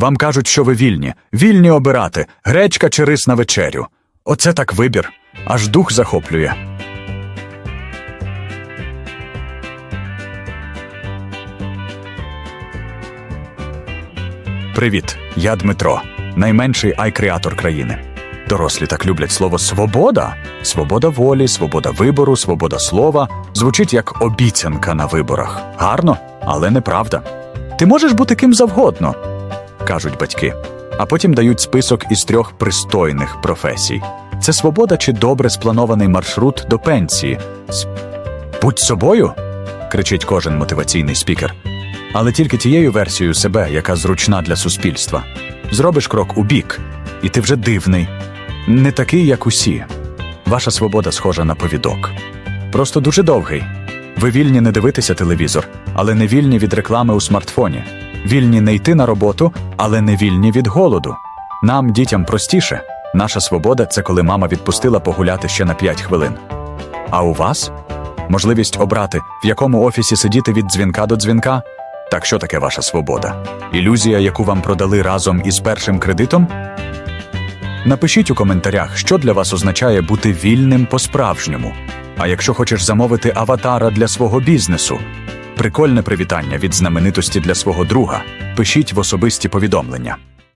Вам кажуть, що ви вільні, вільні обирати, гречка чи рис на вечерю. Оце так вибір, аж дух захоплює. Привіт, я Дмитро, найменший ай-креатор країни. Дорослі так люблять слово свобода. Свобода волі, свобода вибору, свобода слова звучить як обіцянка на виборах. Гарно, але неправда. Ти можеш бути ким завгодно, кажуть батьки, а потім дають список із трьох пристойних професій. Це свобода чи добре спланований маршрут до пенсії. Будь собою, кричить кожен мотиваційний спікер. Але тільки тією версією себе, яка зручна для суспільства. Зробиш крок у бік, і ти вже дивний, не такий, як усі. Ваша свобода схожа на повідок. Просто дуже довгий. Ви вільні не дивитися телевізор, але не вільні від реклами у смартфоні. Вільні не йти на роботу, але не вільні від голоду. Нам, дітям, простіше. Наша свобода це коли мама відпустила погуляти ще на 5 хвилин. А у вас можливість обрати, в якому офісі сидіти від дзвінка до дзвінка. Так що таке ваша свобода? Ілюзія, яку вам продали разом із першим кредитом? Напишіть у коментарях, що для вас означає бути вільним по-справжньому. А якщо хочеш замовити аватара для свого бізнесу, прикольне привітання від знаменитості для свого друга. Пишіть в особисті повідомлення.